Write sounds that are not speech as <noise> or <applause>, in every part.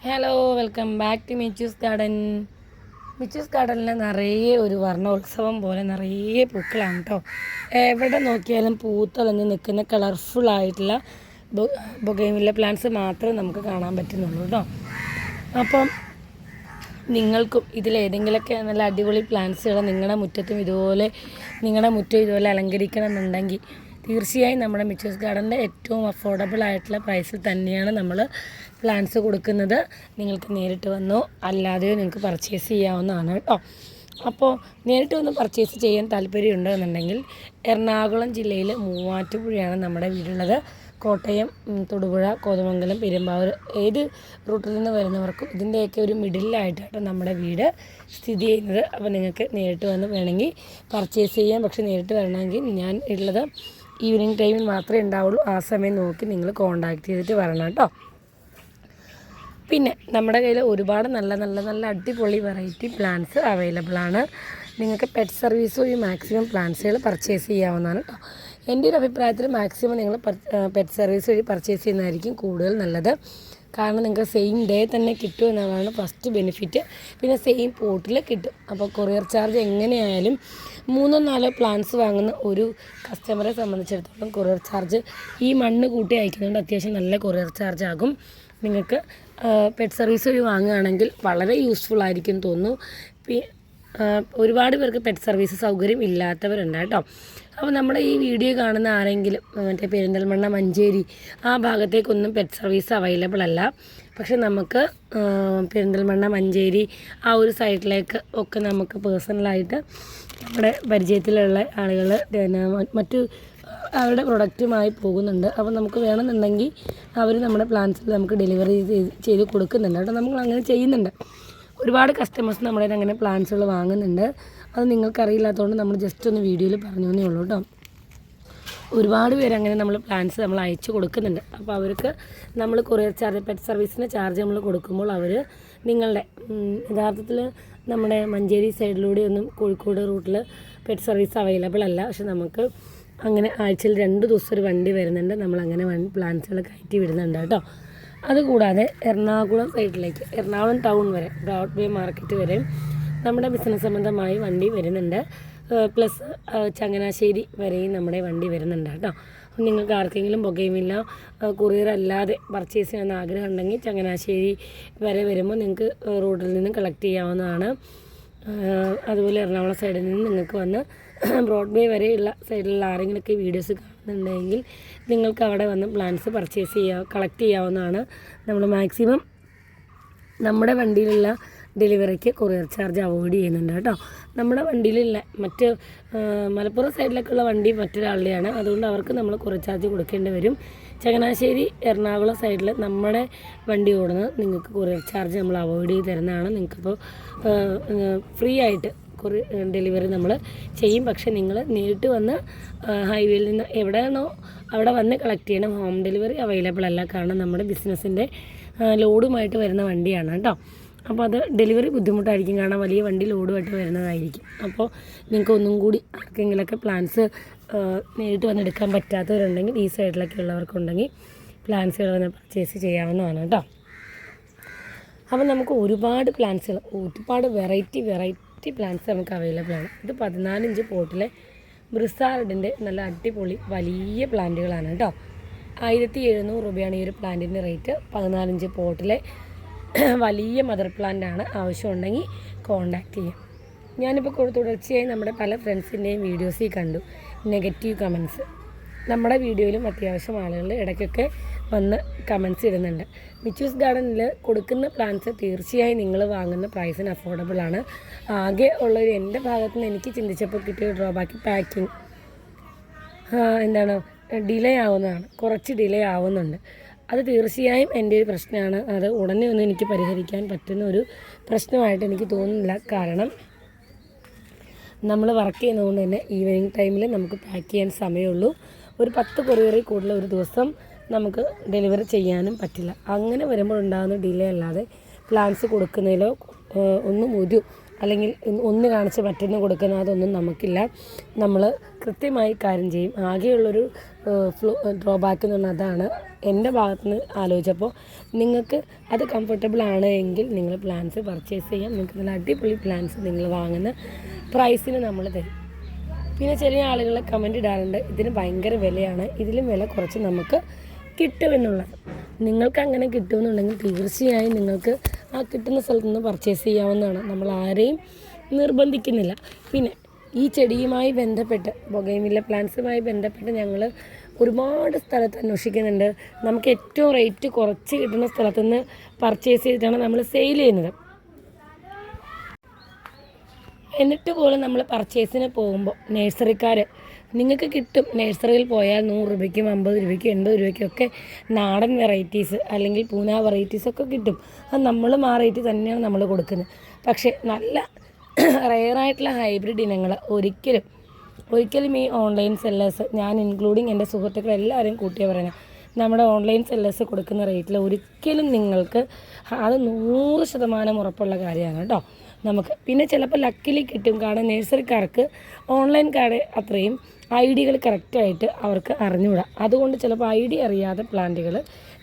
Hello welcome back to Michus garden Michus ഗാർഡനിൽ നിറയെ ഒരു വർണോത്സവം പോലെ നിറയെ പൂക്കളാണ് കേട്ടോ എവിടെ നോക്കിയാലും പൂത്തളഞ്ഞ് നിൽക്കുന്ന കളർഫുൾ ആയിട്ടുള്ള ബൊഗൈമില്ല പ്ലാന്റ്സ് മാത്രമേ നമുക്ക് കാണാൻ പറ്റുന്നുള്ളൂ കേട്ടോ അപ്പം നിങ്ങൾക്കും ഇതിലേതെങ്കിലുമൊക്കെ നല്ല അടിപൊളി പ്ലാന്റ്സുകൾ നിങ്ങളുടെ മുറ്റത്തും ഇതുപോലെ നിങ്ങളുടെ മുറ്റം ഇതുപോലെ അലങ്കരിക്കണമെന്നുണ്ടെങ്കിൽ തീർച്ചയായും നമ്മുടെ മിച്ചേഴ്സ് ഗാർഡന്റെ ഏറ്റവും അഫോർഡബിൾ ആയിട്ടുള്ള പ്രൈസിൽ തന്നെയാണ് നമ്മൾ പ്ലാന്റ്സ് കൊടുക്കുന്നത്. നിങ്ങൾക്ക് നേരിട്ട് വന്നോ അല്ലാതെയോ നിങ്ങൾക്ക് പർച്ചേസ് ചെയ്യാവുന്നതാണ് കേട്ടോ. അപ്പോൾ നേരിട്ട് വന്ന് പർച്ചേസ് ചെയ്യാൻ താല്പര്യമുണ്ട് എന്നുണ്ടെങ്കിൽ എറണാകുളം ജില്ലയിൽ മൂവാറ്റുപുഴയാണ് നമ്മുടെ വീടുള്ളത്. കോട്ടയം തൊടുപുഴ കോതമംഗലം പെരുമ്പാവൂർ ഏത് റൂട്ടിൽ നിന്ന് വരുന്നവർക്കും ഇതിന്റെയൊക്കെ ഒരു മിഡിലായിട്ടാണ് നമ്മുടെ വീട് സ്ഥിതി ചെയ്യുന്നത്. അപ്പോൾ നിങ്ങൾക്ക് നേരിട്ട് വന്ന് വേണമെങ്കിൽ പർച്ചേസ് ചെയ്യാം. പക്ഷേ നേരിട്ട് വരണമെങ്കിൽ ഞാൻ ഉള്ളത് ഈവനിങ് ടൈമിൽ മാത്രമേ ഉണ്ടാവുള്ളൂ. ആ സമയം നോക്കി നിങ്ങൾ കോണ്ടാക്ട് ചെയ്തിട്ട് വരണം കേട്ടോ. പിന്നെ നമ്മുടെ കയ്യിൽ ഒരുപാട് നല്ല നല്ല നല്ല അടിപൊളി വെറൈറ്റി പ്ലാൻസ് അവൈലബിൾ ആണ്. നിങ്ങൾക്ക് പെറ്റ് സർവീസ് ഈ മാക്സിമം പ്ലാൻസുകൾ പർച്ചേസ് ചെയ്യാവുന്നതാണ് കേട്ടോ. എന്റെ ഒരു അഭിപ്രായത്തിൽ മാക്സിമം നിങ്ങൾ പെറ്റ് സർവീസ് വഴി പർച്ചേസ് ചെയ്യുന്നതായിരിക്കും കൂടുതൽ നല്ലത്. കാരണം നിങ്ങൾക്ക് സെയിം ഡേ തന്നെ കിട്ടും എന്നതാണ് ഫസ്റ്റ് ബെനിഫിറ്റ് പിന്നെ സെയിം പോർട്ടിൽ കിട്ടും. അപ്പോൾ കൊറിയർ ചാർജ് എങ്ങനെയായാലും മൂന്നോ നാലോ പ്ലാന്റ്സ് വാങ്ങുന്ന ഒരു കസ്റ്റമറെ സംബന്ധിച്ചിടത്തോളം കൊറിയർ ചാർജ് ഈ മണ്ണ് കൂട്ടി അയക്കുന്നതുകൊണ്ട് അത്യാവശ്യം നല്ല കൊറിയർ ചാർജ് ആകും. നിങ്ങൾക്ക് പെറ്റ് സർവീസ് വഴി വാങ്ങുകയാണെങ്കിൽ വളരെ യൂസ്ഫുൾ ആയിരിക്കും തോന്നുന്നു. ഒരുപാട് പേർക്ക് പെറ്റ് സർവീസ് സൗകര്യം ഇല്ലാത്തവരുണ്ട് കേട്ടോ. അപ്പോൾ നമ്മുടെ ഈ വീഡിയോ കാണുന്ന ആരെങ്കിലും മറ്റേ പെരിന്തൽമണ്ണ മഞ്ചേരി ആ ഭാഗത്തേക്കൊന്നും പെറ്റ് സർവീസ് അവൈലബിൾ അല്ല. പക്ഷെ നമുക്ക് പെരിന്തൽമണ്ണ മഞ്ചേരി ആ ഒരു സൈഡിലേക്ക് ഒക്കെ നമുക്ക് പേഴ്സണലായിട്ട് നമ്മുടെ പരിചയത്തിലുള്ള ആളുകൾ പിന്നെ മറ്റു അവരുടെ പ്രൊഡക്റ്റുമായി പോകുന്നുണ്ട്. അപ്പോൾ നമുക്ക് വേണമെന്നുണ്ടെങ്കിൽ അവർ നമ്മുടെ പ്ലാൻസിൽ നമുക്ക് ഡെലിവറി ചെയ്ത് കൊടുക്കുന്നുണ്ട്. കേട്ടോ നമ്മൾ അങ്ങനെ ചെയ്യുന്നുണ്ട്. ഒരുപാട് കസ്റ്റമേഴ്സ് നമ്മുടെ അങ്ങനെ പ്ലാൻസുകൾ വാങ്ങുന്നുണ്ട്. അത് നിങ്ങൾക്കറിയില്ലാത്തതുകൊണ്ട് നമ്മൾ ജസ്റ്റ് ഒന്ന് വീഡിയോയിൽ പറഞ്ഞു എന്നേ ഉള്ളൂ കേട്ടോ. ഒരുപാട് പേര് അങ്ങനെ നമ്മൾ പ്ലാൻസ് നമ്മൾ അയച്ചു കൊടുക്കുന്നുണ്ട്. അപ്പോൾ അവർക്ക് നമ്മൾ കൊറിയർ ചാർജ് പെറ്റ് സർവീസിന് ചാർജ് നമ്മൾ കൊടുക്കുമ്പോൾ അവർ നിങ്ങളുടെ യഥാർത്ഥത്തിൽ നമ്മുടെ മഞ്ചേരി സൈഡിലൂടെ ഒന്നും കോഴിക്കോട് റൂട്ടിൽ പെറ്റ് സർവീസ് അവൈലബിൾ അല്ല. പക്ഷെ നമുക്ക് അങ്ങനെ ആഴ്ചയിൽ രണ്ട് ദിവസം ഒരു വണ്ടി വരുന്നുണ്ട്. നമ്മൾ അങ്ങനെ വൺ പ്ലാൻസുകൾ കയറ്റി വിടുന്നുണ്ട് കേട്ടോ. അതുകൂടാതെ എറണാകുളം സൈഡിലേക്ക് എറണാകുളം ടൗൺ വരെ ബ്രോഡ് വേ മാർക്കറ്റ് വരെ നമ്മുടെ ബിസിനസ് സംബന്ധമായി വണ്ടി വരുന്നുണ്ട്. പ്ലസ് ചങ്ങനാശ്ശേരി വരെയും നമ്മുടെ വണ്ടി വരുന്നുണ്ട് കേട്ടോ. അപ്പം നിങ്ങൾക്ക് ആർക്കെങ്കിലും പുകയുമില്ല കൊറിയർ അല്ലാതെ പർച്ചേസ് ചെയ്യാൻ ആഗ്രഹം ഉണ്ടെങ്കിൽ ചങ്ങനാശ്ശേരി വരെ വരുമ്പോൾ നിങ്ങൾക്ക് റോഡിൽ നിന്ന് കളക്ട് ചെയ്യാവുന്നതാണ്. അതുപോലെ എറണാകുളം സൈഡിൽ നിന്ന് നിങ്ങൾക്ക് വന്ന് ബ്രോഡ്വേ വരെയുള്ള സൈഡിലുള്ള ആരെങ്കിലുമൊക്കെ വീഡിയോസ് കാണുന്നുണ്ടെങ്കിൽ നിങ്ങൾക്ക് അവിടെ വന്ന് പ്ലാൻസ് പർച്ചേസ് ചെയ്യാം കളക്ട് ചെയ്യാവുന്നതാണ്. നമ്മൾ മാക്സിമം നമ്മുടെ വണ്ടിയിലുള്ള ഡെലിവറിക്ക് കൊറിയർ ചാർജ് അവോയ്ഡ് ചെയ്യുന്നുണ്ട് കേട്ടോ. നമ്മുടെ വണ്ടിയിലുള്ള മറ്റ് മലപ്പുറം സൈഡിലൊക്കെയുള്ള വണ്ടി മറ്റൊരാളുടെയാണ്. അതുകൊണ്ട് അവർക്ക് നമ്മൾ കൊറിയർ ചാർജ് കൊടുക്കേണ്ടി വരും. ചങ്ങനാശ്ശേരി എറണാകുളം സൈഡിൽ നമ്മുടെ വണ്ടി ഓടുന്നത് നിങ്ങൾക്ക് കൊറിയർ ചാർജ് നമ്മൾ അവോയ്ഡ് ചെയ്ത് തരുന്നതാണ്. നിങ്ങൾക്കിപ്പോൾ ഫ്രീ ആയിട്ട് കൊറി ഡെലിവറി നമ്മൾ ചെയ്യും. പക്ഷേ നിങ്ങൾ നേരിട്ട് വന്ന് ഹൈവേയിൽ നിന്ന് എവിടെയാണോ അവിടെ വന്ന് കളക്ട് ചെയ്യണം. ഹോം ഡെലിവറി അവൈലബിൾ അല്ല. കാരണം നമ്മുടെ ബിസിനസ്സിന്റെ ലോഡുമായിട്ട് വരുന്ന വണ്ടിയാണ് കേട്ടോ. അപ്പോൾ അത് ഡെലിവറി ബുദ്ധിമുട്ടായിരിക്കും. കാരണം വലിയ വണ്ടി ലോഡുമായിട്ട് വരുന്നതായിരിക്കും. അപ്പോൾ നിങ്ങൾക്ക് ഒന്നും കൂടി ആർക്കെങ്കിലൊക്കെ പ്ലാൻസ് നേരിട്ട് വന്നെടുക്കാൻ പറ്റാത്തവരുണ്ടെങ്കിൽ ഈ സൈഡിലൊക്കെ ഉള്ളവർക്കുണ്ടെങ്കിൽ പ്ലാൻസുകൾ വന്ന് പർച്ചേസ് ചെയ്യാവുന്നതാണ് കേട്ടോ. അപ്പം നമുക്ക് ഒരുപാട് പ്ലാൻസുകൾ ഒരുപാട് വെറൈറ്റി വെറൈറ്റി പ്ലാൻസ് നമുക്ക് അവൈലബിൾ ആണ്. ഇത് പതിനാലിഞ്ച് പോട്ടിലെ ബ്രിസാർഡിന്റെ നല്ല അടിപൊളി വലിയ പ്ലാന്റുകളാണ് കേട്ടോ. ആയിരത്തി എഴുന്നൂറ് രൂപയാണ് ഈ ഒരു പ്ലാന്റിന്റെ റേറ്റ്. പതിനാലിഞ്ച് പോട്ടിലെ വലിയ മദർ പ്ലാന്റ് ആണ് ആവശ്യമുണ്ടെങ്കിൽ കോണ്ടാക്ട് ചെയ്യാം. ഞാനിപ്പോൾ തുടർച്ചയായി നമ്മുടെ പല ഫ്രണ്ട്സിന്റെയും വീഡിയോസിൽ കണ്ടു. നെഗറ്റീവ് കമൻസ് നമ്മുടെ വീഡിയോയിലും അത്യാവശ്യം ആളുകൾ ഇടയ്ക്കൊക്കെ വന്ന് കമൻസ് ഇടുന്നുണ്ട്. മിച്ചൂസ് ഗാർഡനിൽ കൊടുക്കുന്ന പ്ലാന്റ്സ് തീർച്ചയായും നിങ്ങൾ വാങ്ങുന്ന പ്രൈസിന് അഫോർഡബിൾ ആണ്. ആകെ ഉള്ളൊരു എന്റെ ഭാഗത്തു നിന്ന് എനിക്ക് ചിന്തിച്ചപ്പോൾ കിട്ടിയ ഡ്രോബാക്ക് പാക്കിങ് എന്താണ്? ഡിലേ ആവുന്നതാണ്. കുറച്ച് ഡിലേ ആവുന്നുണ്ട്. അത് തീർച്ചയായും എന്റെ ഒരു പ്രശ്നമാണ്. അത് ഉടനെ ഒന്നും എനിക്ക് പരിഹരിക്കാൻ പറ്റുന്ന ഒരു പ്രശ്നമായിട്ട് എനിക്ക് തോന്നുന്നില്ല. കാരണം നമ്മൾ വർക്ക് ചെയ്യുന്നതുകൊണ്ട് തന്നെ ഈവനിങ് ടൈമിൽ നമുക്ക് പാക്ക് ചെയ്യാൻ സമയമുള്ളൂ. ഒരു പത്ത് കൊറിയറിൽ കൂടുതൽ ഒരു ദിവസം നമുക്ക് ഡെലിവറി ചെയ്യാനും പറ്റില്ല. അങ്ങനെ വരുമ്പോൾ ഉണ്ടാകുന്ന ഡിലേ അല്ലാതെ പ്ലാൻസ് കൊടുക്കുന്നതിലോ ഒന്നും ഒരു അല്ലെങ്കിൽ ഒന്ന് കാണിച്ച് മറ്റൊന്ന് കൊടുക്കുന്ന അതൊന്നും നമുക്കില്ല. നമ്മൾ കൃത്യമായി കാര്യം ചെയ്യും. ആകെയുള്ളൊരു ഫ്ലോ ഡ്രോബാക്ക് എന്ന് പറഞ്ഞാൽ അതാണ്. എന്റെ ഭാഗത്ത് നിന്ന് ആലോചിച്ചപ്പോൾ നിങ്ങൾക്ക് അത് കംഫർട്ടബിൾ ആണ് എങ്കിൽ നിങ്ങൾ പ്ലാൻസ് പർച്ചേസ് ചെയ്യാം. നിങ്ങൾക്ക് നല്ല അടിപൊളി പ്ലാൻസ് നിങ്ങൾ വാങ്ങുന്ന പ്രൈസിന് നമ്മൾ തരും. പിന്നെ ചെറിയ ആളുകൾ കമന്റ് ഇടാറുണ്ട് ഇതിന് ഭയങ്കര വിലയാണ് ഇതിലും വില കുറച്ച് നമുക്ക് കിട്ടുമെന്നുള്ളത്. നിങ്ങൾക്ക് അങ്ങനെ കിട്ടുമെന്നുണ്ടെങ്കിൽ തീർച്ചയായും നിങ്ങൾക്ക് ആ കിട്ടുന്ന സ്ഥലത്ത് നിന്ന് പർച്ചേസ് ചെയ്യാവുന്നതാണ്. നമ്മൾ ആരെയും നിർബന്ധിക്കുന്നില്ല. പിന്നെ ഈ ചെടിയുമായി ബന്ധപ്പെട്ട് ബൊഗൈമില്ല പ്ലാന്റ്സുമായി ബന്ധപ്പെട്ട് ഞങ്ങൾ ഒരുപാട് സ്ഥലത്ത് അന്വേഷിക്കുന്നുണ്ട്. നമുക്ക് ഏറ്റവും റേറ്റ് കുറച്ച് കിട്ടുന്ന സ്ഥലത്തുനിന്ന് പർച്ചേസ് ചെയ്തിട്ടാണ് നമ്മൾ സെയിൽ ചെയ്യുന്നത്. എന്നിട്ട് പോലും നമ്മൾ പർച്ചേസിന് പോകുമ്പോൾ നേഴ്സറിക്കാർ നിങ്ങൾക്ക് കിട്ടും. നഴ്സറിയിൽ പോയാൽ നൂറ് രൂപയ്ക്കും അമ്പത് രൂപയ്ക്കും എൺപത് രൂപയ്ക്കും ഒക്കെ നാടൻ വെറൈറ്റീസ് അല്ലെങ്കിൽ പൂന വെറൈറ്റീസ് ഒക്കെ കിട്ടും. അത് നമ്മളും ആ റേറ്റ് തന്നെയാണ് നമ്മൾ കൊടുക്കുന്നത്. പക്ഷേ നല്ല റെയറായിട്ടുള്ള ഹൈബ്രിഡ് ഇനങ്ങൾ ഒരിക്കലും ഒരിക്കലും ഈ ഓൺലൈൻ സെല്ലേഴ്സ് ഞാൻ ഇൻക്ലൂഡിങ് എന്റെ സുഹൃത്തുക്കൾ എല്ലാവരെയും കൂട്ടിയ പറയുന്നത് നമ്മുടെ ഓൺലൈൻ സെല്ലേഴ്സ് കൊടുക്കുന്ന റേറ്റിൽ ഒരിക്കലും നിങ്ങൾക്ക് അത് നൂറ് ശതമാനം ഉറപ്പുള്ള കാര്യമാണ് കേട്ടോ നമുക്ക് പിന്നെ ചിലപ്പോൾ ലക്കിലി കിട്ടും. കാരണം നഴ്സറിക്കാർക്ക് ഓൺലൈൻ കാർഡ് അത്രയും ഐ ഡികൾ കറക്റ്റായിട്ട് അവർക്ക് അറിഞ്ഞുകൂടാ. അതുകൊണ്ട് ചിലപ്പോൾ ഐ ഡി അറിയാതെ പ്ലാന്റുകൾ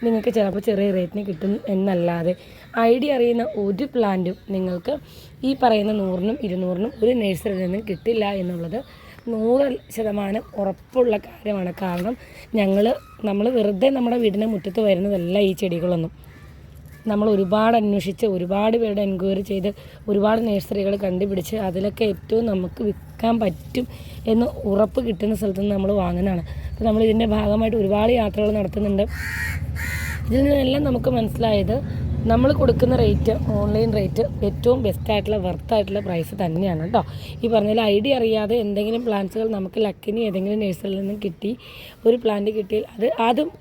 നിങ്ങൾക്ക് ചിലപ്പോൾ ചെറിയ റേറ്റിന് കിട്ടും എന്നല്ലാതെ ഐ ഡി അറിയുന്ന ഒരു പ്ലാന്റും നിങ്ങൾക്ക് ഈ പറയുന്ന നൂറിനും ഇരുന്നൂറിനും ഒരു നഴ്സറിയിൽ നിന്നും കിട്ടില്ല എന്നുള്ളത് നൂറ് ശതമാനം ഉറപ്പുള്ള കാര്യമാണ്. കാരണം ഞങ്ങൾ നമ്മൾ വെറുതെ നമ്മുടെ വീടിന്റെ മുറ്റത്ത് വരുന്നതല്ല ഈ ചെടികളൊന്നും. നമ്മൾ ഒരുപാട് അന്വേഷിച്ച് ഒരുപാട് പേരുടെ എൻക്വയറി ചെയ്ത് ഒരുപാട് നഴ്സറികൾ കണ്ടുപിടിച്ച് അതിലൊക്കെ ഏറ്റവും നമുക്ക് വിൽക്കാൻ പറ്റും എന്ന് ഉറപ്പ് കിട്ടുന്ന സ്ഥലത്ത് നിന്ന് നമ്മൾ വാങ്ങുന്നതാണ്. അപ്പോൾ നമ്മൾ ഇതിന്റെ ഭാഗമായിട്ട് ഒരുപാട് യാത്രകൾ നടത്തുന്നുണ്ട്. ഇതിൽ നിന്നെല്ലാം നമുക്ക് മനസ്സിലായത് നമ്മൾ കൊടുക്കുന്ന റേറ്റ് ഓൺലൈൻ റേറ്റ് ഏറ്റവും ബെസ്റ്റ് ആയിട്ടുള്ള വർത്ത് ആയിട്ടുള്ള പ്രൈസ് തന്നെയാണ് കേട്ടോ ഈ പറഞ്ഞാൽ ഐഡിയ അറിയാതെ എന്തെങ്കിലും പ്ലാന്റ്സുകൾ നമുക്ക് ലക്കിനി ഏതെങ്കിലും നേഴ്സറിൽ നിന്നും കിട്ടി ഒരു പ്ലാന്റ് കിട്ടിയാൽ അത് അതും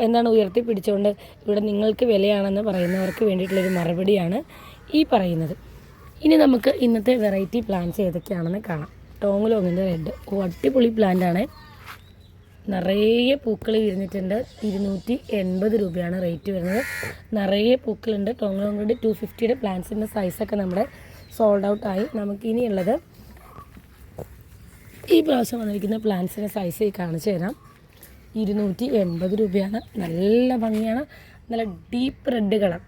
എന്താണ് ഉയർത്തി പിടിച്ചുകൊണ്ട് ഇവിടെ നിങ്ങൾക്ക് വിലയാണെന്ന് പറയുന്നവർക്ക് വേണ്ടിയിട്ടുള്ളൊരു മറുപടിയാണ് ഈ പറയുന്നത്. ഇനി നമുക്ക് ഇന്നത്തെ വെറൈറ്റി പ്ലാന്റ്സ് ഏതൊക്കെയാണെന്ന് കാണാം. ടോങ് റെഡ് അടിപൊളി പ്ലാന്റ് പ്ലാന്റാണ് നിറയെ പൂക്കൾ വിരിഞ്ഞിട്ടുണ്ട്. ഇരുന്നൂറ്റി എൺപത് രൂപയാണ് റേറ്റ് വരുന്നത്. നിറയെ പൂക്കളുണ്ട്. ടോങ്ങലോങ്കയുടെ ടു ഫിഫ്റ്റിയുടെ പ്ലാന്റ്സിന്റെ സൈസൊക്കെ നമ്മുടെ സോൾഡ് ഔട്ട് ആയി. നമുക്ക് ഇനിയുള്ളത് ഈ പ്രാവശ്യം വന്നിരിക്കുന്ന പ്ലാന്റ്സിന്റെ സൈസ് കാണിച്ചു തരാം. ഇരുന്നൂറ്റി എൺപത് രൂപയാണ്. നല്ല ഭംഗിയാണ്. നല്ല ഡീപ്പ് റെഡ് കളർ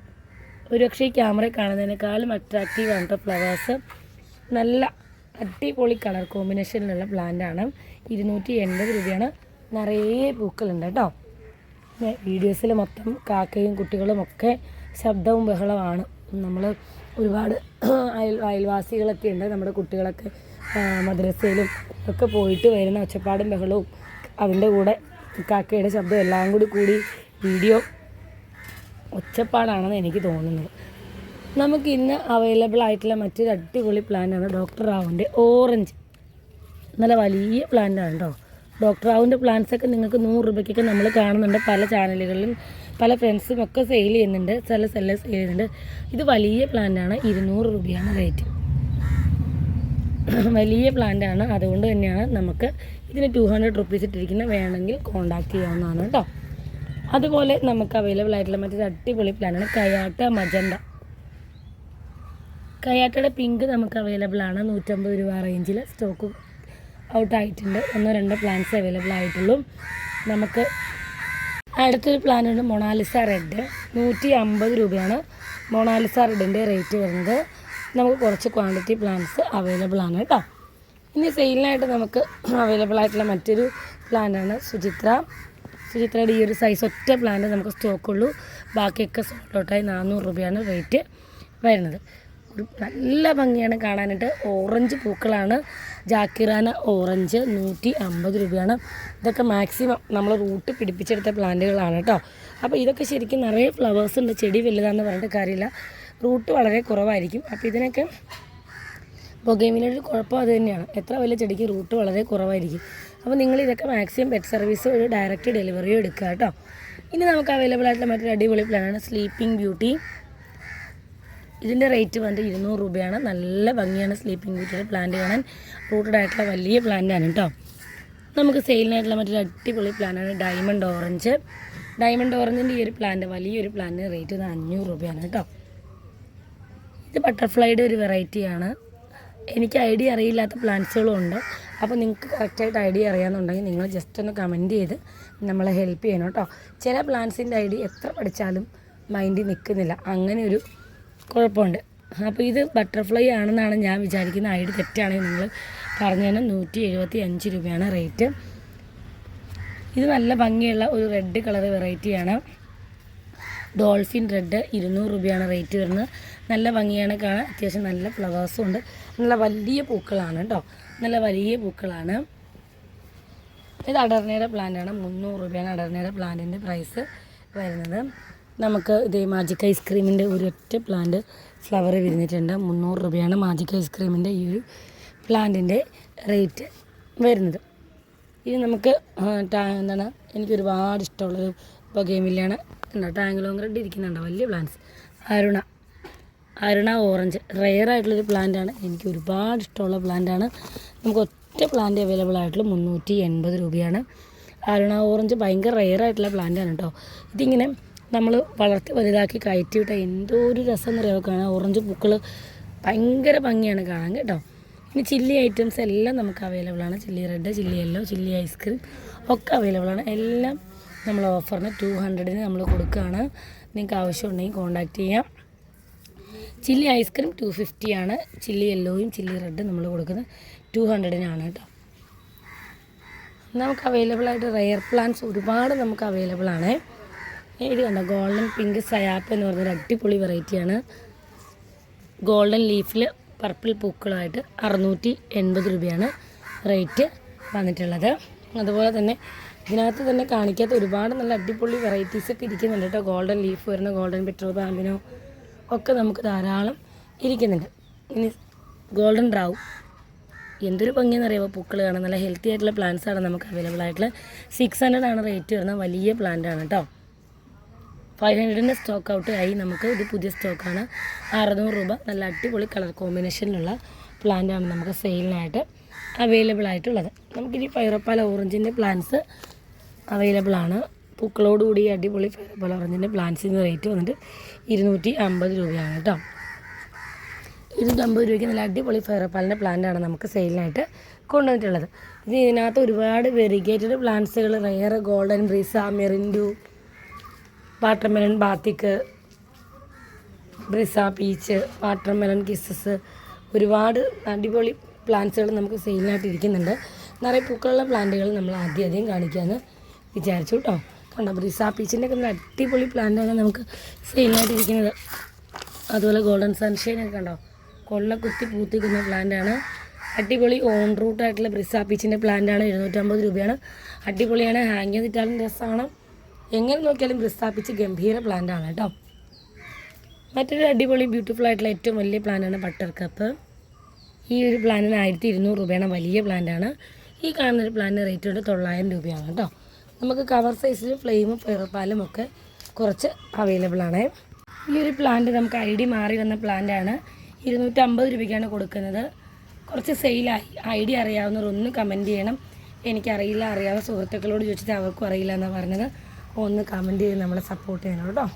ഒരുപക്ഷെ ഈ ക്യാമറയിൽ കാണുന്നതിനേക്കാളും അട്രാക്റ്റീവ് ആണ് ഫ്ലവേഴ്സ് നല്ല അടിപൊളി കളർ കോമ്പിനേഷനിലുള്ള പ്ലാന്റാണ് ഇരുന്നൂറ്റി എൺപത് രൂപയാണ്. നിറയെ പൂക്കളുണ്ട് കേട്ടോ. വീഡിയോസിൽ മൊത്തം കാക്കയും കുട്ടികളും ഒക്കെ ശബ്ദവും ബഹളമാണ് നമ്മൾ ഒരുപാട് അയൽ അയൽവാസികളൊക്കെ ഉണ്ട്. നമ്മുടെ കുട്ടികളൊക്കെ മദ്രസയിലും ഒക്കെ പോയിട്ട് വരുന്ന ഒച്ചപ്പാടും ബഹളവും അതിന്റെ കൂടെ കാക്കയുടെ ശബ്ദം എല്ലാം കൂടി കൂടി വീഡിയോ ഒച്ചപ്പാടാണെന്ന് എനിക്ക് തോന്നുന്നത് നമുക്ക് ഇന്ന് അവൈലബിൾ ആയിട്ടുള്ള മറ്റൊരു അടിപൊളി പ്ലാന്റാണ് ഡോക്ടർ റാവുന്റെ ഓറഞ്ച്. നല്ല വലിയ പ്ലാന്റാണ് കേട്ടോ. ഡോക്ടർ റാവുന്റെ പ്ലാന്റ്സ് ഒക്കെ നിങ്ങൾക്ക് നൂറ് രൂപയ്ക്കൊക്കെ നമ്മൾ കാണുന്നുണ്ട്. പല ചാനലുകളിലും പല ഫ്രണ്ട്സും ഒക്കെ സെയിൽ ചെയ്യുന്നുണ്ട്. ചില സെല്ലേഴ്സ് സെയിൽ ചെയ്യുന്നുണ്ട്. ഇത് വലിയ പ്ലാന്റാണ് ഇരുന്നൂറ് രൂപയാണ് റേറ്റ് <coughs> വലിയ പ്ലാന്റാണ് അതുകൊണ്ട് തന്നെയാണ് നമുക്ക് ഇതിന് ടു ഹൺഡ്രഡ് റുപ്പീസ് ഇട്ടിരിക്കുന്നത് വേണമെങ്കിൽ കോണ്ടാക്ട് ചെയ്യാവുന്നതാണ് കേട്ടോ. അതുപോലെ നമുക്ക് അവൈലബിൾ ആയിട്ടുള്ള മറ്റൊരു അടിപൊളി പ്ലാനാണ് കയാട്ട മജണ്ട കയാട്ടയുടെ പിങ്ക് നമുക്ക് അവൈലബിൾ ആണ്. നൂറ്റമ്പത് രൂപ റേഞ്ചിൽ സ്റ്റോക്ക് ഔട്ട് ആയിട്ടുണ്ട് ഒന്നോ രണ്ടോ പ്ലാൻസ് അവൈലബിൾ ആയിട്ടുള്ളൂ. നമുക്ക് അടുത്തൊരു പ്ലാനുണ്ട് മൊണാലിസ റെഡ് നൂറ്റി അമ്പത് രൂപയാണ് മൊണാലിസ റെഡിന്റെ റേറ്റ് വരുന്നത്. നമുക്ക് കുറച്ച് ക്വാണ്ടിറ്റി പ്ലാന്റ്സ് അവൈലബിൾ ആണ് കേട്ടോ. ഇനി സെയിലിനായിട്ട് നമുക്ക് അവൈലബിൾ ആയിട്ടുള്ള മറ്റൊരു പ്ലാന്റാണ് സുചിത്ര. സുചിത്രയുടെ ഈ ഒരു സൈസ് ഒറ്റ പ്ലാന്റ് നമുക്ക് സ്റ്റോക്കുള്ളൂ ബാക്കിയൊക്കെ സോൾഡ് നാനൂറ് രൂപയാണ് റേറ്റ് വരുന്നത്. നല്ല ഭംഗിയാണ് കാണാനായിട്ട്. ഓറഞ്ച് പൂക്കളാണ്. ജാക്കിറാന ഓറഞ്ച് നൂറ്റി അമ്പത് രൂപയാണ്. ഇതൊക്കെ മാക്സിമം നമ്മൾ റൂട്ട് പിടിപ്പിച്ചെടുത്ത പ്ലാന്റുകളാണ് കേട്ടോ. അപ്പോൾ ഇതൊക്കെ ശരിക്കും നിറയെ ഫ്ലവേഴ്സ് ഉണ്ട്. ചെടി വലുതാണെന്ന് പറഞ്ഞിട്ട് കാര്യമില്ല. റൂട്ട് വളരെ കുറവായിരിക്കും. അപ്പോൾ ഇതിനൊക്കെ ബൊഗൈമിനൊരു കുഴപ്പം അത് തന്നെയാണ്. എത്ര വലിയ ചെടിക്ക് റൂട്ട് വളരെ കുറവായിരിക്കും. അപ്പോൾ നിങ്ങൾ ഇതൊക്കെ മാക്സിമം പെറ്റ് സർവീസ് ഒരു ഡയറക്റ്റ് ഡെലിവറിയോ എടുക്കുക കേട്ടോ. ഇനി നമുക്ക് അവൈലബിൾ ആയിട്ടുള്ള മറ്റൊരു അടിപൊളി പ്ലാനാണ് സ്ലീപ്പിംഗ് ബ്യൂട്ടി ഇതിന്റെ റേറ്റ് വന്നിട്ട് ഇരുന്നൂറ് രൂപയാണ്. നല്ല ഭംഗിയാണ് സ്ലീപ്പിംഗ് ബ്യൂട്ടിയുടെ പ്ലാന്റ് കാണാൻ. റൂട്ടഡ് ആയിട്ടുള്ള വലിയ പ്ലാന്റാണ് കേട്ടോ നമുക്ക് സെയിലിനായിട്ടുള്ള മറ്റൊരു അടിപൊളി പ്ലാനാണ് ഡയമണ്ട് ഓറഞ്ച് ഡയമണ്ട് ഓറഞ്ചിന്റെ ഈ ഒരു പ്ലാന്റ് വലിയൊരു പ്ലാന്റിന് റേറ്റ് വന്നത് അഞ്ഞൂറ് രൂപയാണ് കേട്ടോ ഇത് ബട്ടർഫ്ലൈയുടെ ഒരു വെറൈറ്റിയാണ് എനിക്ക് ഐഡിയ അറിയില്ലാത്ത പ്ലാന്റ്സുകളും ഉണ്ട് അപ്പോൾ നിങ്ങൾക്ക് കറക്റ്റായിട്ട് ഐഡിയ അറിയാമെന്നുണ്ടെങ്കിൽ നിങ്ങൾ ജസ്റ്റ് ഒന്ന് കമന്റ് ചെയ്ത് നമ്മളെ ഹെൽപ്പ് ചെയ്യണം കേട്ടോ ചില പ്ലാന്റ്സിന്റെ ഐഡിയ എത്ര പഠിച്ചാലും മൈൻഡിൽ നിൽക്കുന്നില്ല അങ്ങനെ ഒരു കുഴപ്പമുണ്ട്. അപ്പോൾ ഇത് ബട്ടർഫ്ലൈ ആണെന്നാണ് ഞാൻ വിചാരിക്കുന്നത്. ഐഡി തെറ്റാണെങ്കിൽ നിങ്ങൾ പറഞ്ഞതിന് നൂറ്റി എഴുപത്തി അഞ്ച് രൂപയാണ് റേറ്റ്. ഇത് നല്ല ഭംഗിയുള്ള ഒരു റെഡ് കളർ വെറൈറ്റിയാണ്. ഡോൾഫിൻ റെഡ് ഇരുന്നൂറ് രൂപയാണ് റേറ്റ് വരുന്നത്. നല്ല ഭംഗിയാണ് കാണാൻ. അത്യാവശ്യം നല്ല ഫ്ലവേഴ്സും ഉണ്ട്. നല്ല വലിയ പൂക്കളാണ് കേട്ടോ. നല്ല വലിയ പൂക്കളാണ്. ഇത് അടർനയുടെ പ്ലാന്റാണ് മുന്നൂറ് രൂപയാണ് അടർനയുടെ പ്ലാന്റിന്റെ പ്രൈസ് വരുന്നത്. നമുക്ക് ഇതേ മാജിക് ഐസ്ക്രീമിന്റെ ഒരൊറ്റ പ്ലാന്റ് ഫ്ലവർ വിരിഞ്ഞിട്ടുണ്ട്. മുന്നൂറ് രൂപയാണ് മാജിക് ഐസ്ക്രീമിന്റെ ഈ ഒരു പ്ലാന്റിന്റെ റേറ്റ് വരുന്നത്. ഇനി നമുക്ക് എന്താണ് എനിക്ക് ഒരുപാട് ഇഷ്ടമുള്ളൊരു ബൊഗേമില്ലാണ് എന്താ ടാങ്കിലോങ് റെഡ് ഇരിക്കുന്നുണ്ടോ വലിയ plants Aruna Aruna orange rare ആയിട്ടുള്ളൊരു പ്ലാന്റാണ് എനിക്ക് ഒരുപാട് ഇഷ്ടമുള്ള പ്ലാന്റാണ് നമുക്ക് ഒറ്റ പ്ലാന്റ് അവൈലബിൾ ആയിട്ടുള്ള മുന്നൂറ്റി എൺപത് രൂപയാണ്. അരുണ ഓറഞ്ച് ഭയങ്കര റെയർ ആയിട്ടുള്ള പ്ലാന്റാണ് കേട്ടോ. ഇതിങ്ങനെ നമ്മൾ വളർത്തി വലുതാക്കി കയറ്റി വിട്ടാൽ എന്തോ ഒരു രസം എന്നറിയാമോ കാണാൻ. ഓറഞ്ച് പൂക്കൾ ഭയങ്കര ഭംഗിയാണ് കാണാൻ കേട്ടോ. ഇനി ചില്ലി ഐറ്റംസ് എല്ലാം നമുക്ക് അവൈലബിൾ ആണ്. Chilli red chilli yellow chilli ice cream ഒക്കെ അവൈലബിൾ ആണ്. എല്ലാം നമ്മൾ ഓഫറിന് ടു ഹൺഡ്രഡിന് നമ്മൾ കൊടുക്കുകയാണ് നിങ്ങൾക്ക് ആവശ്യമുണ്ടെങ്കിൽ കോൺടാക്റ്റ് ചെയ്യാം. Chilli ice cream two fifty ആണ്. ചില്ലി യെല്ലോയും ചില്ലി റെഡും നമ്മൾ കൊടുക്കുന്നത് ടു ഹൺഡ്രഡിനാണ് കേട്ടോ. നമുക്ക് അവൈലബിൾ ആയിട്ട് റയർ പ്ലാൻസ് ഒരുപാട് നമുക്ക് അവൈലബിൾ ആണ്. ഇത് കണ്ടോ? ഗോൾഡൻ പിങ്ക് സയാപ്പ് എന്ന് പറഞ്ഞൊരു അടിപൊളി വെറൈറ്റിയാണ് ഗോൾഡൻ ലീഫിൽ പർപ്പിൾ പൂക്കളായിട്ട് അറുന്നൂറ്റി എൺപത് രൂപയാണ് റേറ്റ് വന്നിട്ടുള്ളത്. അതുപോലെ തന്നെ ഇതിനകത്ത് തന്നെ കാണിക്കാത്ത ഒരുപാട് നല്ല അടിപൊളി വെറൈറ്റീസ് ഒക്കെ ഇരിക്കുന്നുണ്ട് കേട്ടോ. ഗോൾഡൻ ലീഫ് വരുന്ന ഗോൾഡൻ പെട്രോൾ പാമ്പിനോ ഒക്കെ നമുക്ക് ധാരാളം ഇരിക്കുന്നുണ്ട്. ഇനി ഗോൾഡൻ റാവു എന്തൊരു ഭംഗിയെന്നറിയാമോ പൂക്കൾ കാണാൻ നല്ല ഹെൽത്തി ആയിട്ടുള്ള പ്ലാന്റ്സ് ആണ് നമുക്ക് അവൈലബിൾ ആയിട്ടുള്ള. സിക്സ് ഹൺഡ്രഡ് ആണ് റേറ്റ് വരുന്ന വലിയ പ്ലാന്റ് ആണ് കേട്ടോ. ഫൈവ് ഹൺഡ്രഡിന്റെ സ്റ്റോക്ക് ഔട്ട് ആയി നമുക്ക് ഇത് പുതിയ സ്റ്റോക്കാണ് അറുന്നൂറ് രൂപ. നല്ല അടിപൊളി കളർ കോമ്പിനേഷനിലുള്ള പ്ലാന്റാണ് നമുക്ക് സെയിലിനായിട്ട് അവൈലബിൾ ആയിട്ടുള്ളത്. നമുക്കിനി ഫൈറപ്പാല ഓറഞ്ചിന്റെ പ്ലാന്റ്സ് അവൈലബിൾ ആണ്. പൂക്കളോടുകൂടി അടിപൊളി ഫൈറപ്പാല ഓറഞ്ചിന്റെ പ്ലാന്റ്സിന്റെ റേറ്റ് വന്നിട്ട് ഇരുന്നൂറ്റി അമ്പത് രൂപയാണ് കേട്ടോ. ഇരുന്നൂറ്റമ്പത് രൂപയ്ക്ക് നല്ല അടിപൊളി ഫെയറപ്പാലിന്റെ പ്ലാന്റാണ് നമുക്ക് സെയിലിനായിട്ട് കൊണ്ടുവന്നിട്ടുള്ളത്. ഇത് ഇതിനകത്ത് ഒരുപാട് വെറിഗേറ്റഡ് പ്ലാന്റ്സുകൾ റെയർ ഗോൾഡൻ ബ്രീസ മെറിൻഡു വാട്ടർമെലൺ ബാത്തിക്ക് ബ്രിസ പീച്ച് വാട്ടർമെലൺ കിസസ് ഒരുപാട് അടിപൊളി പ്ലാന്റ്സുകൾ നമുക്ക് സെയിലിനായിട്ട് ഇരിക്കുന്നുണ്ട്. നിറയെ പൂക്കളുള്ള പ്ലാന്റുകൾ നമ്മൾ ആദ്യം ആദ്യം കാണിക്കാമെന്ന് വിചാരിച്ചു കേട്ടോ. കണ്ടോ ബ്രിസ പീച്ചിന്റെ ഒക്കെ അടിപൊളി പ്ലാന്റാണ് നമുക്ക് സെയിലിനായിട്ട് ഇരിക്കുന്നത്. അതുപോലെ ഗോൾഡൻ സൺഷൈൻ ഒക്കെ കണ്ടോ കൊള്ള കുത്തി പൂത്തിക്കുന്ന പ്ലാന്റാണ്. അടിപൊളി ഓൺ റൂട്ടായിട്ടുള്ള ബ്രിസ പീച്ചിന്റെ പ്ലാന്റാണ് എഴുന്നൂറ്റമ്പത് രൂപയാണ്. അടിപൊളിയാണ് ഹാങ് ചെയ്തിട്ടാലും രസമാണ്. എങ്ങനെ നോക്കിയാലും പ്രസ്ഥാപിച്ച് ഗംഭീര പ്ലാന്റാണ് കേട്ടോ മറ്റൊരു അടിപൊളി ബ്യൂട്ടിഫുൾ ആയിട്ടുള്ള ഏറ്റവും വലിയ പ്ലാന്റാണ് ബട്ടർ കപ്പ് ഈ ഒരു പ്ലാന്റിന് ആയിരത്തി ഇരുന്നൂറ് രൂപയാണ് വലിയ പ്ലാന്റാണ് ഈ കാണുന്ന ഒരു പ്ലാന്റിന് റേറ്റ് ഉണ്ട് തൊള്ളായിരം രൂപയാണ് കേട്ടോ നമുക്ക് കവർ സൈസിലും ഫ്ലെയിമും ഫെയർപാലും ഒക്കെ കുറച്ച് അവൈലബിൾ ആണ്. ഈ ഒരു പ്ലാന്റ് നമുക്ക് ഐ ഡി മാറി വന്ന പ്ലാന്റാണ് ഇരുന്നൂറ്റമ്പത് രൂപയ്ക്കാണ് കൊടുക്കുന്നത്. കുറച്ച് സെയിലായി ഐ ഡി അറിയാവുന്നവർ ഒന്ന് കമന്റ് ചെയ്യണം. എനിക്കറിയില്ല അറിയാവുന്ന സുഹൃത്തുക്കളോട് ചോദിച്ചിട്ട് അവർക്കും അറിയില്ല എന്നാണ് പറഞ്ഞത്. ഒന്ന് കമന്റ് ചെയ്ത് നമ്മളെ സപ്പോർട്ട് ചെയ്യണം കേട്ടോ.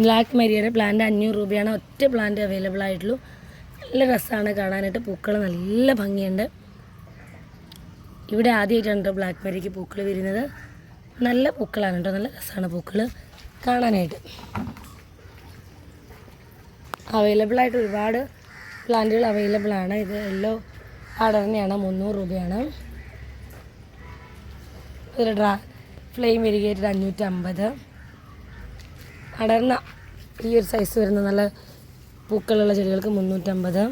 ബ്ലാക്ക് മരിയയുടെ പ്ലാന്റ് അഞ്ഞൂറ് രൂപയാണ്. ഒറ്റ പ്ലാന്റ് അവൈലബിൾ ആയിട്ടുള്ളൂ. നല്ല രസമാണ് കാണാനായിട്ട്. പൂക്കൾ നല്ല ഭംഗിയുണ്ട്. ഇവിടെ ആദ്യമായിട്ടാണ് കേട്ടോ ബ്ലാക്ക് മെരിക്ക് പൂക്കൾ വരുന്നത്. നല്ല പൂക്കളാണ് കേട്ടോ നല്ല രസമാണ് പൂക്കൾ കാണാനായിട്ട്. അവൈലബിൾ ആയിട്ട് ഒരുപാട് പ്ലാന്റുകൾ അവൈലബിൾ ആണ്. ഇത് യെല്ലോ ആർഡറിനെയാണ് മുന്നൂറ് രൂപയാണ്. ഒരു ഡ്രാ ഫ്ലെയിം വെരിഗേറ്റഡ് അഞ്ഞൂറ്റമ്പത്. അടർന്ന ഈ ഒരു സൈസ് വരുന്ന നല്ല പൂക്കളുള്ള ചെടികൾക്ക് മുന്നൂറ്റമ്പത്.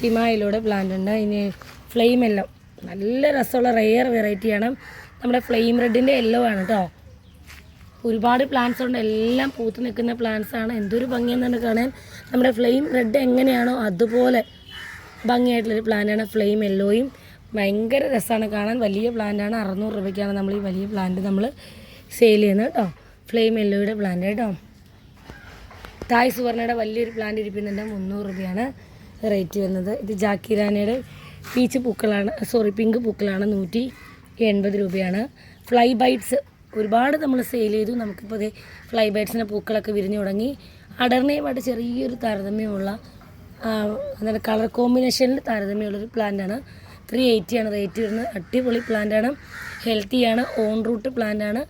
തിമായിലൂടെ പ്ലാന്റ് ഉണ്ട്. ഇനി ഫ്ലെയിം എല്ലോ നല്ല രസമുള്ള റെയർ വെറൈറ്റിയാണ് നമ്മുടെ ഫ്ലെയിം റെഡിന്റെ എല്ലോ ആണ് കേട്ടോ ഒരുപാട് പ്ലാന്റ്സ് ഉണ്ട്. എല്ലാം പൂത്ത് നിൽക്കുന്ന പ്ലാന്റ്സ് ആണ്. എന്തൊരു ഭംഗിയെന്നാണ് കാണാൻ. നമ്മുടെ ഫ്ലെയിം റെഡ് എങ്ങനെയാണോ അതുപോലെ ഭംഗിയായിട്ടുള്ളൊരു പ്ലാന്റാണ് ഫ്ലെയിം യെല്ലോയും ഭയങ്കര രസമാണ്. കാണാൻ വലിയ പ്ലാന്റാണ് അറുന്നൂറ് രൂപയ്ക്കാണ് നമ്മൾ ഈ വലിയ പ്ലാന്റ് നമ്മൾ സെയിൽ ചെയ്യുന്നത് കേട്ടോ. ഫ്ലെയിം യെല്ലോയുടെ പ്ലാന്റ് കേട്ടോ. തായ് സുവർണയുടെ വലിയൊരു പ്ലാന്റ് ഇരിക്കുന്നുണ്ട് മുന്നൂറ് രൂപയാണ് റേറ്റ് വരുന്നത്. ഇത് ജാക്കിരാനയുടെ പീച്ച് പൂക്കളാണ് സോറി പിങ്ക് പൂക്കളാണ്. നൂറ്റി എൺപത് രൂപയാണ്. ഫ്ലൈ ബൈറ്റ്സ് ഒരുപാട് നമ്മൾ സെയിൽ ചെയ്തു. നമുക്കിപ്പോൾ അതേ ഫ്ലൈ ബൈറ്റ്സിന്റെ പൂക്കളൊക്കെ വിരിഞ്ഞു തുടങ്ങി. അടർണയുമായിട്ട് ചെറിയൊരു താരതമ്യമുള്ള എന്താണ് കളർ കോമ്പിനേഷനിൽ താരതമ്യമുള്ളൊരു പ്ലാന്റാണ് ത്രീ ആണ് റേറ്റ് വരുന്നത് അടിപൊളി പ്ലാന്റാണ് ഹെൽത്തിയാണ് ഓൺ റൂട്ട് പ്ലാന്റാണ്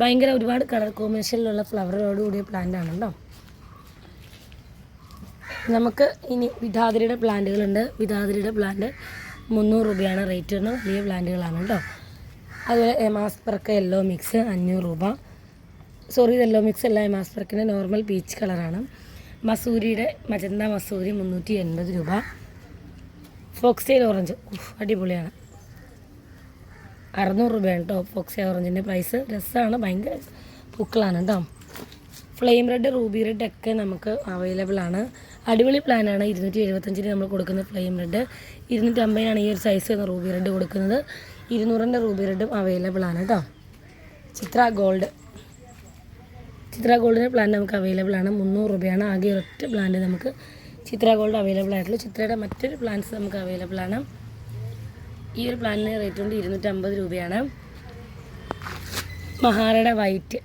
ഭയങ്കര ഒരുപാട് കളർ കോമ്പിനേഷനിലുള്ള ഫ്ലവറോട് കൂടിയ പ്ലാന്റാണ് കേട്ടോ നമുക്ക് ഇനി വിധാതിരിയുടെ പ്ലാന്റുകളുണ്ട് വിധാതിരിയുടെ പ്ലാന്റ് മുന്നൂറ് രൂപയാണ് റേറ്റ് വരുന്നത് വലിയ പ്ലാന്റുകളാണ് കേട്ടോ. അതുപോലെ എമാസ്പെർക്ക് യെല്ലോ മിക്സ് അഞ്ഞൂറ് രൂപ. സോറി യെല്ലോ മിക്സ് അല്ല എമാസ്പെർക്കിന്റെ നോർമൽ പീച്ച് കളറാണ് മസൂരിയുടെ മജന്ത മസൂരി മുന്നൂറ്റി എൺപത് രൂപ. ഫോക്സൈൽ ഓറഞ്ച് അടിപൊളിയാണ്. അറുന്നൂറ് രൂപയാണ് കേട്ടോ ഫോക്സെയിൽ ഓറഞ്ചിന്റെ പ്രൈസ് രസമാണ് ഭയങ്കര പൂക്കളാണ് കേട്ടോ ഫ്ലെയിം റെഡ് റൂബി റെഡ് ഒക്കെ നമുക്ക് അവൈലബിൾ ആണ്. അടിപൊളി പ്ലാനാണ് ഇരുന്നൂറ്റി എഴുപത്തഞ്ചിന് നമ്മൾ കൊടുക്കുന്ന ഫ്ലെയിം റെഡ് ഇരുന്നൂറ്റി അമ്പതിനാണ് ഈ ഒരു സൈസ് എന്ന റൂബി റെഡ് കൊടുക്കുന്നത്. ഇരുന്നൂറിന്റെ റൂബി റെഡും അവൈലബിൾ ആണ് കേട്ടോ ചിത്ര ഗോൾഡ് ചിത്ര ഗോൾഡിന്റെ പ്ലാൻ നമുക്ക് അവൈലബിൾ ആണ്. മുന്നൂറ് രൂപയാണ്. ആകെ ഒറ്റ പ്ലാന്റ് നമുക്ക് ചിത്ര ഗോൾഡ് അവൈലബിൾ ആയിട്ടുള്ളൂ. ചിത്രയുടെ മറ്റൊരു പ്ലാന്റ്സ് നമുക്ക് അവൈലബിൾ ആണ്. ഈ ഒരു പ്ലാനിന് റേറ്റ് കൊണ്ട് ഇരുന്നൂറ്റമ്പത് രൂപയാണ്. മഹാറയുടെ വൈറ്റ്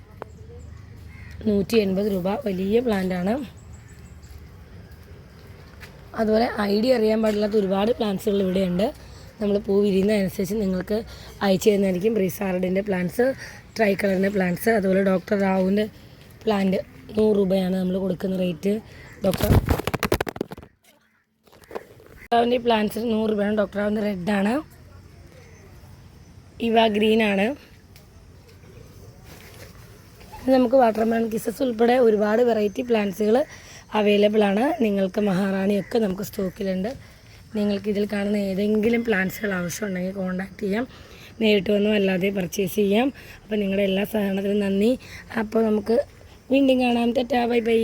നൂറ്റി എൺപത് രൂപ വലിയ പ്ലാന്റാണ് അതുപോലെ ഐഡിയ അറിയാൻ പാടില്ലാത്ത ഒരുപാട് പ്ലാന്റ്സുകൾ ഇവിടെയുണ്ട്. നമ്മൾ പൂ വിരിയുന്നതനുസരിച്ച് നിങ്ങൾക്ക് അയച്ചു തരുന്നതായിരിക്കും. ബ്രീസാർഡിന്റെ പ്ലാന്റ്സ് ട്രൈ കളറിന്റെ പ്ലാന്റ്സ് അതുപോലെ ഡോക്ടർ റാവുവിന്റെ പ്ലാന്റ് നൂറ് രൂപയാണ് നമ്മൾ കൊടുക്കുന്ന റേറ്റ് ഡോക്ടർ റാവുവിന്റെ പ്ലാന്റ്സ് നൂറ് രൂപയാണ്. ഡോക്ടറാവിന്റെ റെഡാണ് ഇവ ഗ്രീനാണ് നമുക്ക് നമുക്ക് വാട്ടർമെലൺ കിസസ് ഉൾപ്പെടെ ഒരുപാട് വെറൈറ്റി പ്ലാന്റ്സുകൾ അവൈലബിൾ ആണ്. നിങ്ങൾക്ക് മഹാറാണിയൊക്കെ നമുക്ക് സ്റ്റോക്കിലുണ്ട് നിങ്ങൾക്ക് ഇതിൽ കാണുന്ന ഏതെങ്കിലും പ്ലാന്റ്സുകൾ ആവശ്യമുണ്ടെങ്കിൽ കോൺടാക്റ്റ് ചെയ്യാം. നേരിട്ട് വന്നും അല്ലാതെ പർച്ചേസ് ചെയ്യാം. അപ്പോൾ നിങ്ങളുടെ എല്ലാ സഹകരണത്തിനും നന്ദി. അപ്പോൾ നമുക്ക് വീണ്ടും കാണാം. തെറ്റാ ബൈ ബൈ.